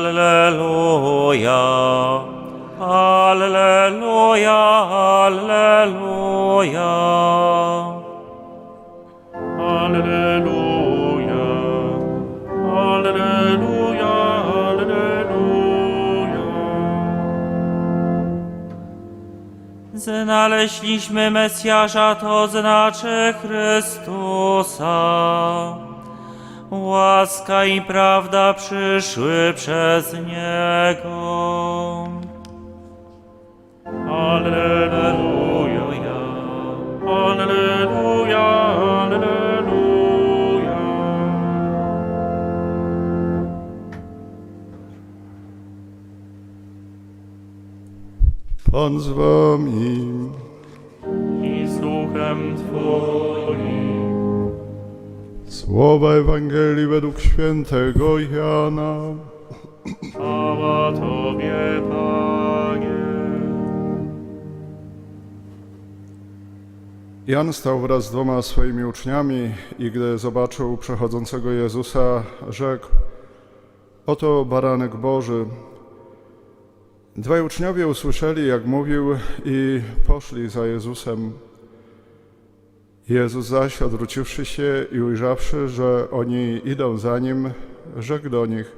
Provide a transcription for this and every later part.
Alleluja. Alleluja. Alleluja. Alleluja. Alleluja. Alleluja. Znaleźliśmy Mesjasza, to znaczy Chrystusa. Łaska i prawda przyszły przez Niego. Alleluja. Alleluja. Alleluja. Pan z wami. I z duchem Twoim. Słowa Ewangelii według świętego Jana. Chwała Tobie, Panie. Jan stał wraz z dwoma swoimi uczniami i gdy zobaczył przechodzącego Jezusa, rzekł: Oto baranek Boży. Dwaj uczniowie usłyszeli, jak mówił, i poszli za Jezusem. Jezus zaś, odwróciwszy się i ujrzawszy, że oni idą za nim, rzekł do nich: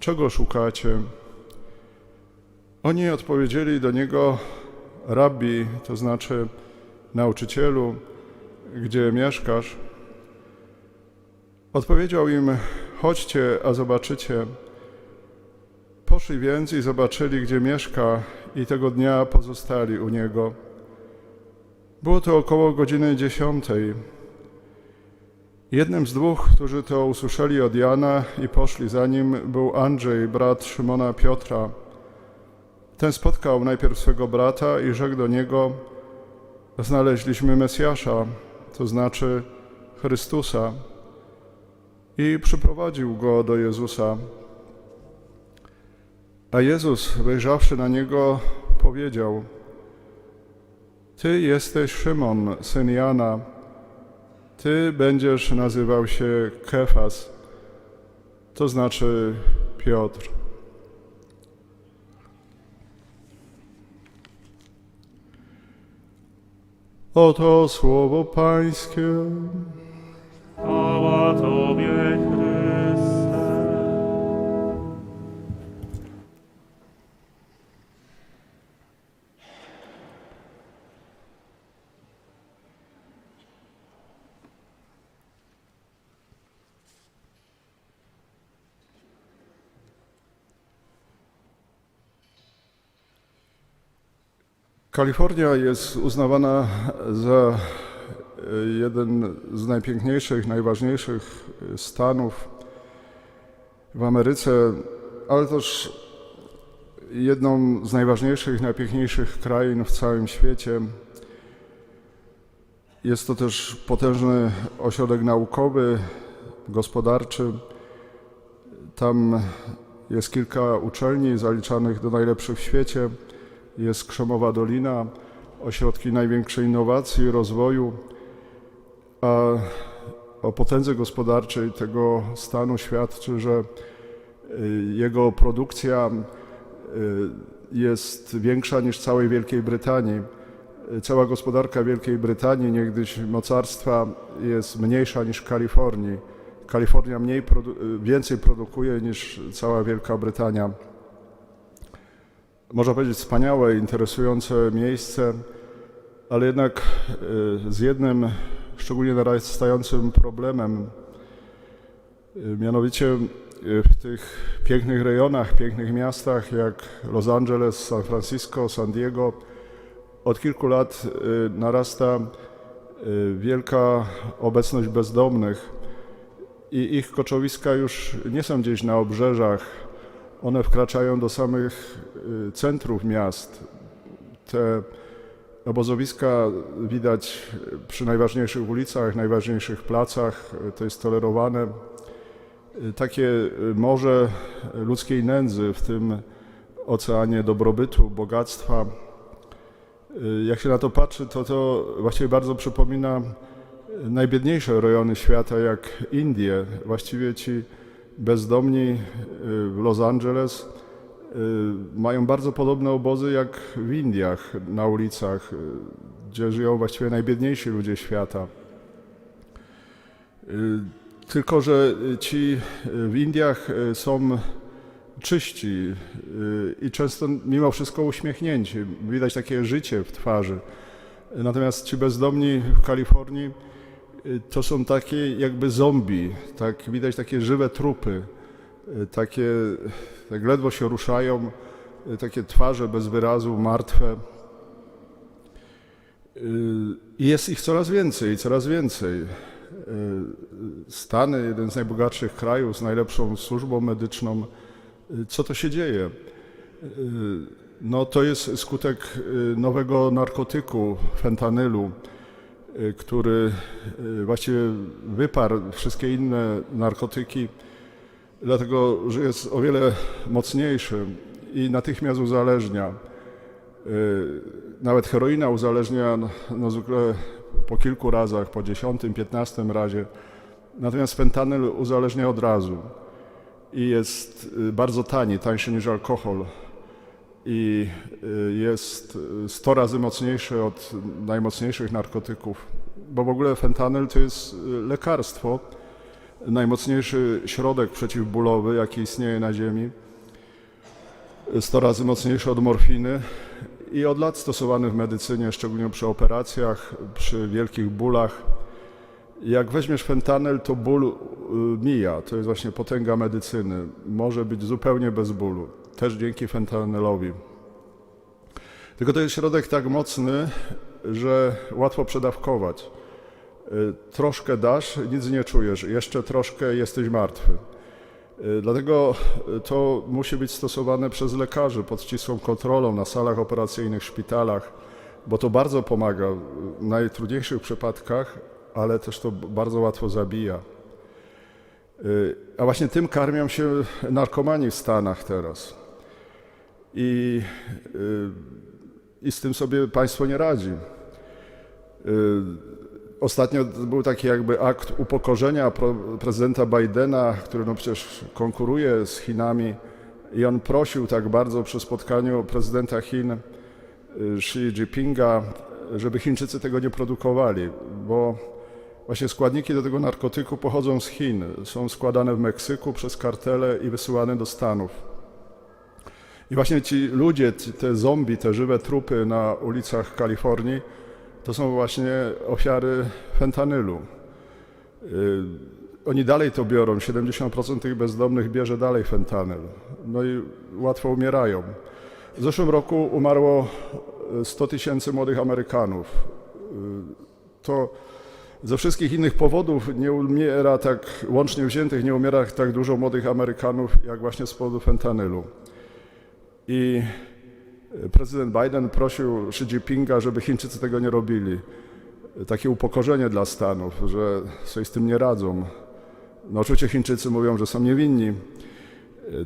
Czego szukacie? Oni odpowiedzieli do niego: Rabbi, to znaczy nauczycielu, gdzie mieszkasz? Odpowiedział im: Chodźcie, a zobaczycie. Poszli więc i zobaczyli, gdzie mieszka, i tego dnia pozostali u niego. Było to około godziny dziesiątej. Jednym z dwóch, którzy to usłyszeli od Jana i poszli za nim, był Andrzej, brat Szymona Piotra. Ten spotkał najpierw swego brata i rzekł do niego: Znaleźliśmy Mesjasza, to znaczy Chrystusa, i przyprowadził go do Jezusa. A Jezus, wejrzawszy na niego, powiedział: Ty jesteś Szymon, syn Jana. Ty będziesz nazywał się Kefas, to znaczy Piotr. Oto słowo Pańskie. Chwała Kalifornia jest uznawana za e, jeden z najpiękniejszych, najważniejszych e, stanów w Ameryce, ale też jedną z najważniejszych, najpiękniejszych krain w całym świecie. Jest to też potężny ośrodek naukowy, gospodarczy. Tam jest kilka uczelni zaliczanych do najlepszych w świecie. Jest Krzemowa Dolina, ośrodki największej innowacji rozwoju. A o potędze gospodarczej tego stanu świadczy, że y, jego produkcja y, jest większa niż całej Wielkiej Brytanii. Y, Cała gospodarka Wielkiej Brytanii, niegdyś mocarstwa, jest mniejsza niż Kalifornii. Kalifornia mniej więcej produkuje niż cała Wielka Brytania. Można powiedzieć wspaniałe, interesujące miejsce, ale jednak y, z jednym szczególnie narastającym problemem, Y, mianowicie y, w tych pięknych rejonach, pięknych miastach jak Los Angeles, San Francisco, San Diego od kilku lat narasta wielka obecność bezdomnych i ich koczowiska już nie są gdzieś na obrzeżach, one wkraczają do samych y, centrów miast. Te obozowiska widać przy najważniejszych ulicach, najważniejszych placach, to jest tolerowane. Y, Takie y, morze ludzkiej nędzy w tym oceanie dobrobytu, bogactwa. Jak się na to patrzy, to to właściwie bardzo przypomina najbiedniejsze rejony świata, jak Indie. Właściwie ci bezdomni y, w Los Angeles y, mają bardzo podobne obozy jak w Indiach na ulicach, y, gdzie żyją właściwie najbiedniejsi ludzie świata. Tylko, że ci w Indiach są czyści i często mimo wszystko uśmiechnięci. Widać takie życie w twarzy. Natomiast ci bezdomni w Kalifornii to są takie jakby zombie, tak, widać takie żywe trupy, y, takie tak ledwo się ruszają, y, takie twarze bez wyrazu, martwe. Y, I jest ich coraz więcej, coraz więcej. Stany, jeden z najbogatszych krajów z najlepszą służbą medyczną, co to się dzieje? No to jest skutek nowego narkotyku, fentanylu, który y, właściwie wyparł wszystkie inne narkotyki, dlatego że jest o wiele mocniejszy i natychmiast uzależnia. Y, Nawet heroina uzależnia no, zwykle po kilku razach, po dziesiątym, piętnastym razie. Natomiast fentanyl uzależnia od razu i jest y, bardzo tani, tańszy niż alkohol i y, jest y, 100 razy mocniejszy od najmocniejszych narkotyków, bo w ogóle fentanyl to jest y, lekarstwo, najmocniejszy środek przeciwbólowy, jaki istnieje na Ziemi, 100 razy mocniejszy od morfiny i od lat stosowany w medycynie, szczególnie przy operacjach, przy wielkich bólach. Jak weźmiesz fentanyl, to ból y, mija. To jest właśnie potęga medycyny. Może być zupełnie bez bólu. Też dzięki fentanylowi. Tylko to jest środek tak mocny, że łatwo przedawkować. Y, Troszkę dasz, nic nie czujesz. Jeszcze troszkę jesteś martwy. Y, Dlatego y, to musi być stosowane przez lekarzy pod ścisłą kontrolą na salach operacyjnych, szpitalach, bo to bardzo pomaga w najtrudniejszych przypadkach, ale też to bardzo łatwo zabija. A właśnie tym karmią się narkomani w Stanach teraz. I, y, i z tym sobie państwo nie radzi. Y, Ostatnio był taki jakby akt upokorzenia prezydenta Bidena, który no przecież konkuruje z Chinami i on prosił tak bardzo przy spotkaniu prezydenta Chin y, Xi Jinpinga, żeby Chińczycy tego nie produkowali, bo właśnie składniki do tego narkotyku pochodzą z Chin, są składane w Meksyku przez kartele i wysyłane do Stanów. I właśnie ci ludzie, te zombie, te żywe trupy na ulicach Kalifornii, to są właśnie ofiary fentanylu. Y, Oni dalej to biorą, 70% tych bezdomnych bierze dalej fentanyl. No i łatwo umierają. W zeszłym roku umarło y, 100 tysięcy młodych Amerykanów. Y, To ze wszystkich innych powodów nie umiera tak, łącznie wziętych, nie umiera tak dużo młodych Amerykanów, jak właśnie z powodu fentanylu. I prezydent Biden prosił Xi Jinpinga, żeby Chińczycy tego nie robili. Takie upokorzenie dla Stanów, że sobie z tym nie radzą. No oczywiście Chińczycy mówią, że są niewinni.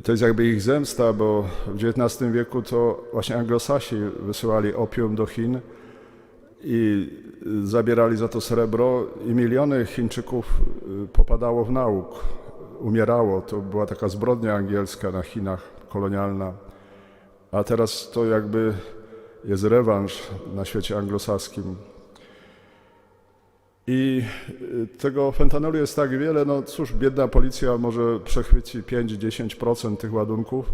To jest jakby ich zemsta, bo w XIX wieku to właśnie anglosasi wysyłali opium do Chin i zabierali za to srebro i miliony Chińczyków popadało w nauk, umierało. To była taka zbrodnia angielska na Chinach kolonialna. A teraz to jakby jest rewanż na świecie anglosaskim. I y, tego fentanylu jest tak wiele, no cóż, biedna policja może przechwyci 5-10% tych ładunków,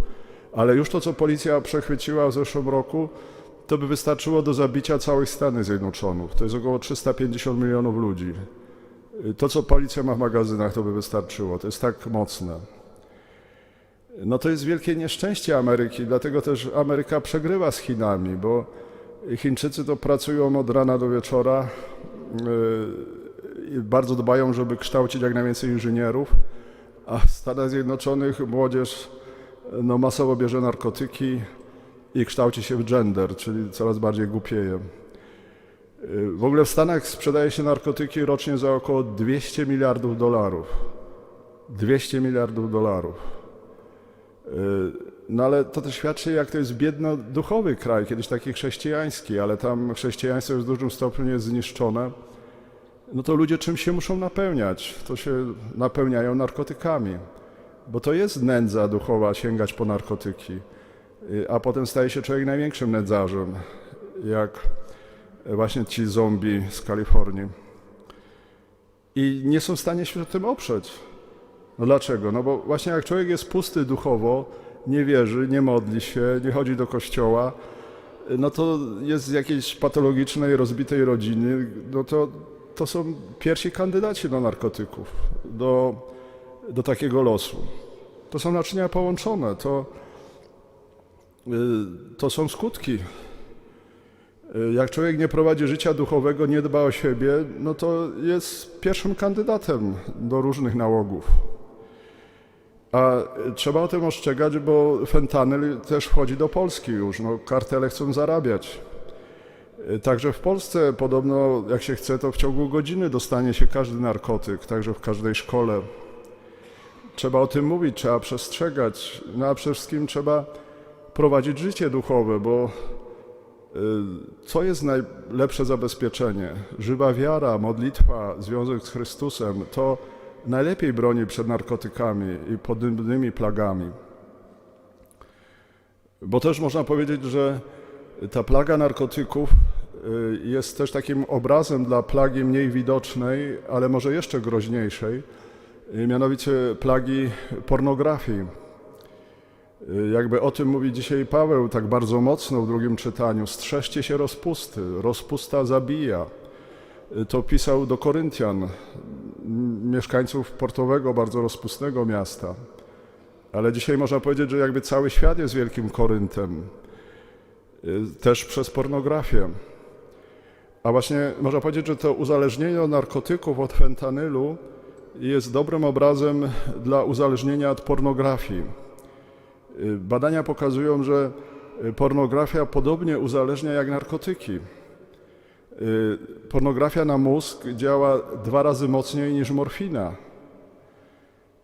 ale już to, co policja przechwyciła w zeszłym roku, to by wystarczyło do zabicia całych Stanów Zjednoczonych. To jest około 350 milionów ludzi. Y, To, co policja ma w magazynach, to by wystarczyło. To jest tak mocne. No to jest wielkie nieszczęście Ameryki, dlatego też Ameryka przegrywa z Chinami, bo Chińczycy to pracują od rana do wieczora i bardzo dbają, żeby kształcić jak najwięcej inżynierów, a w Stanach Zjednoczonych młodzież no, masowo bierze narkotyki i kształci się w gender, czyli coraz bardziej głupieje. Yy, W ogóle w Stanach sprzedaje się narkotyki rocznie za około 200 miliardów dolarów. 200 miliardów dolarów. No ale to też świadczy, jak to jest biedno-duchowy kraj, kiedyś taki chrześcijański, ale tam chrześcijaństwo już w dużym stopniu jest zniszczone. No to ludzie czym się muszą napełniać? To się napełniają narkotykami. bo to jest nędza duchowa sięgać po narkotyki, Y, a potem staje się człowiek największym nędzarzem, jak właśnie ci zombie z Kalifornii. I nie są w stanie się przed tym oprzeć. No dlaczego? No bo właśnie jak człowiek jest pusty duchowo, nie wierzy, nie modli się, nie chodzi do kościoła, no to jest z jakiejś patologicznej, rozbitej rodziny, no to, to są pierwsi kandydaci do narkotyków, do, do takiego losu. To są naczynia połączone, to, y, to są skutki. Y, Jak człowiek nie prowadzi życia duchowego, nie dba o siebie, no to jest pierwszym kandydatem do różnych nałogów. A trzeba o tym ostrzegać, bo fentanyl też wchodzi do Polski już. No, kartele chcą zarabiać. Także w Polsce podobno, jak się chce, to w ciągu godziny dostanie się każdy narkotyk, także w każdej szkole. Trzeba o tym mówić, trzeba przestrzegać, no a przede wszystkim trzeba prowadzić życie duchowe, bo y, co jest najlepsze zabezpieczenie? Żywa wiara, modlitwa, związek z Chrystusem to najlepiej broni przed narkotykami i podobnymi plagami. Bo też można powiedzieć, że ta plaga narkotyków y, jest też takim obrazem dla plagi mniej widocznej, ale może jeszcze groźniejszej, y, mianowicie plagi pornografii. Y, Jakby o tym mówi dzisiaj Paweł tak bardzo mocno w drugim czytaniu. Strzeżcie się rozpusty, rozpusta zabija. To pisał do Koryntian, mieszkańców portowego, bardzo rozpustnego miasta. Ale dzisiaj można powiedzieć, że jakby cały świat jest wielkim Koryntem, y, też przez pornografię. A właśnie można powiedzieć, że to uzależnienie od narkotyków, od fentanylu jest dobrym obrazem dla uzależnienia od pornografii. Y, Badania pokazują, że pornografia podobnie uzależnia jak narkotyki. Y, Pornografia na mózg działa dwa razy mocniej niż morfina.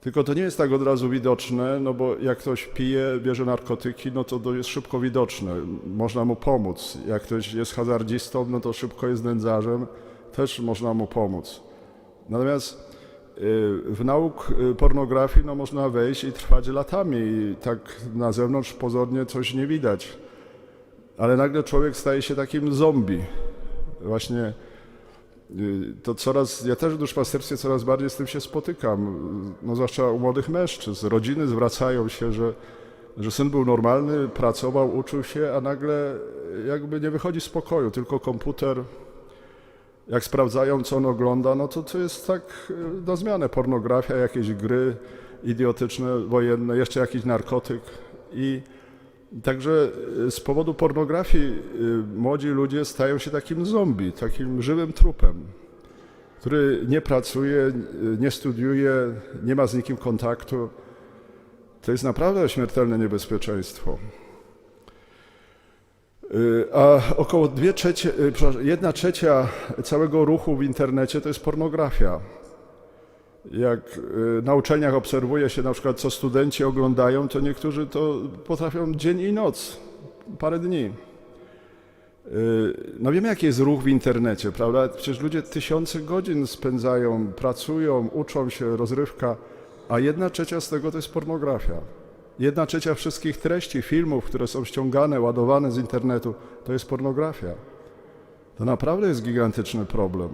Tylko to nie jest tak od razu widoczne, no bo jak ktoś pije, bierze narkotyki, no to jest szybko widoczne, można mu pomóc. Jak ktoś jest hazardzistą, no to szybko jest nędzarzem, też można mu pomóc. Natomiast y, w nauk y, pornografii no, można wejść i trwać latami i tak na zewnątrz pozornie coś nie widać. Ale nagle człowiek staje się takim zombie. Właśnie y, to coraz, ja też w duszpasterstwie coraz bardziej z tym się spotykam, no zwłaszcza u młodych mężczyzn. Rodziny zwracają się, że, że syn był normalny, pracował, uczył się, a nagle jakby nie wychodzi z pokoju, tylko komputer. Jak sprawdzają, co on ogląda, no to to jest tak y, na zmianę pornografia, jakieś gry idiotyczne, wojenne, jeszcze jakiś narkotyk i Także y, z powodu pornografii y, młodzi ludzie stają się takim zombie, takim żywym trupem, który nie pracuje, y, nie studiuje, nie ma z nikim kontaktu. To jest naprawdę śmiertelne niebezpieczeństwo. A około dwie trzecie, jedna trzecia całego ruchu w internecie to jest pornografia. Jak y, na uczelniach obserwuje się na przykład, co studenci oglądają, to niektórzy to potrafią dzień i noc, parę dni. Y, No wiemy, jaki jest ruch w internecie, prawda? Przecież ludzie tysiące godzin spędzają, pracują, uczą się, rozrywka, a jedna trzecia z tego to jest pornografia. Jedna trzecia wszystkich treści, filmów, które są ściągane, ładowane z internetu, to jest pornografia. To naprawdę jest gigantyczny problem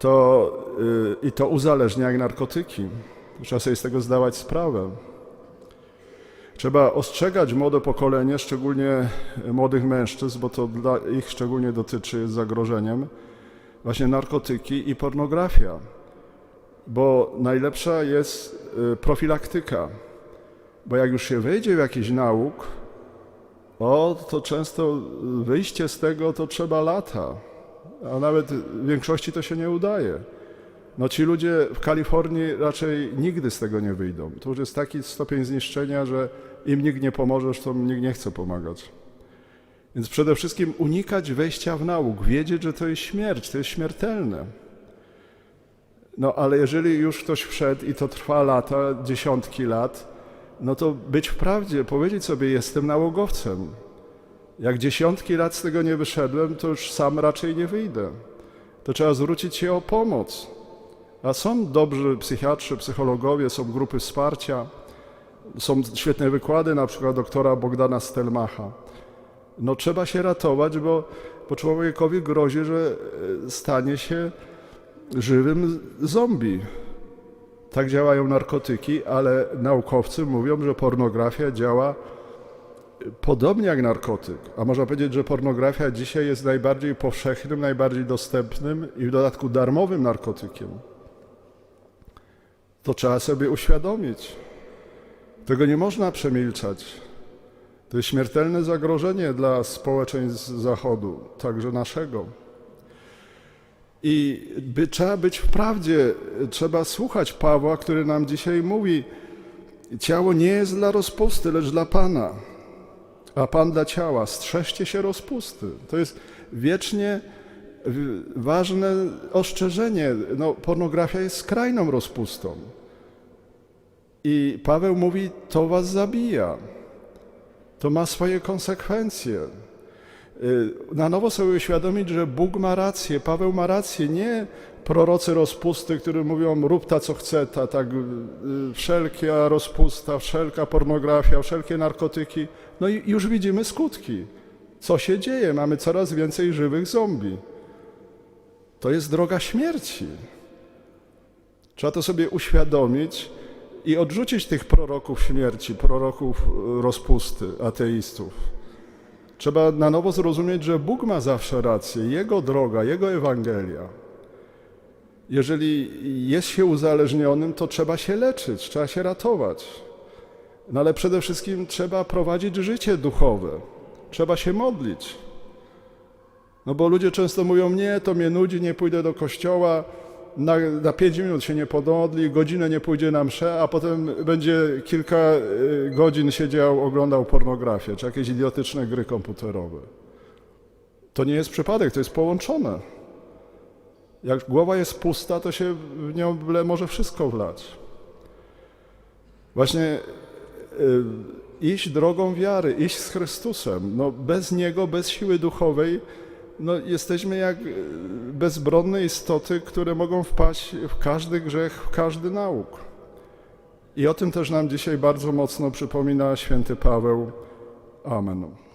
to, y, i to uzależnia jak narkotyki. Trzeba sobie z tego zdawać sprawę. Trzeba ostrzegać młode pokolenie, szczególnie młodych mężczyzn, bo to dla ich szczególnie dotyczy, zagrożeniem, właśnie narkotyki i pornografia. Bo najlepsza jest y, profilaktyka. Bo jak już się wejdzie w jakiś nauk, o, to często wyjście z tego to trzeba lata a nawet w większości to się nie udaje. No ci ludzie w Kalifornii raczej nigdy z tego nie wyjdą. To już jest taki stopień zniszczenia, że im nikt nie pomoże, zresztą nikt nie chce pomagać. Więc przede wszystkim unikać wejścia w nauk, wiedzieć, że to jest śmierć, to jest śmiertelne. No ale jeżeli już ktoś wszedł i to trwa lata, dziesiątki lat, no to być wprawdzie, powiedzieć sobie, jestem nałogowcem. Jak dziesiątki lat z tego nie wyszedłem, to już sam raczej nie wyjdę. To trzeba zwrócić się o pomoc. A są dobrzy psychiatrzy, psychologowie, są grupy wsparcia, są świetne wykłady, na przykład doktora Bogdana Stelmacha. No trzeba się ratować, bo, bo człowiekowi grozi, że e, stanie się żywym zombie. Tak działają narkotyki, ale naukowcy mówią, że pornografia działa podobnie jak narkotyk. A można powiedzieć, że pornografia dzisiaj jest najbardziej powszechnym, najbardziej dostępnym i w dodatku darmowym narkotykiem. To trzeba sobie uświadomić. Tego nie można przemilczać. To jest śmiertelne zagrożenie dla społeczeństw Zachodu, także naszego. I by, trzeba być w prawdzie, trzeba słuchać Pawła, który nam dzisiaj mówi: Ciało nie jest dla rozpusty, lecz dla Pana, a Pan dla ciała. Strzeżcie się rozpusty. To jest wiecznie w- ważne ostrzeżenie. No, pornografia jest skrajną rozpustą. I Paweł mówi: To was zabija. To ma swoje konsekwencje. Y, Na nowo sobie uświadomić, że Bóg ma rację, Paweł ma rację, nie prorocy rozpusty, którzy mówią rób ta co chce, ta, tak, y, wszelka rozpusta, wszelka pornografia, wszelkie narkotyki. No i już widzimy skutki. Co się dzieje? Mamy coraz więcej żywych zombie. To jest droga śmierci. Trzeba to sobie uświadomić i odrzucić tych proroków śmierci, proroków y, rozpusty, ateistów. Trzeba na nowo zrozumieć, że Bóg ma zawsze rację, Jego droga, Jego Ewangelia. Jeżeli jest się uzależnionym, to trzeba się leczyć, trzeba się ratować. No ale przede wszystkim trzeba prowadzić życie duchowe, trzeba się modlić. No bo ludzie często mówią, nie, to mnie nudzi, nie pójdę do kościoła, na, na minut się nie pododli, godzinę nie pójdzie na mszę, a potem będzie kilka y, godzin siedział, oglądał pornografię, czy jakieś idiotyczne gry komputerowe. To nie jest przypadek, to jest połączone. Jak głowa jest pusta, to się w nią może wszystko wlać. Właśnie y, iść drogą wiary, iść z Chrystusem. No, bez Niego, bez siły duchowej, no, jesteśmy jak y, bezbronne istoty, które mogą wpaść w każdy grzech, w każdy nauk. I o tym też nam dzisiaj bardzo mocno przypomina święty Paweł. Amen.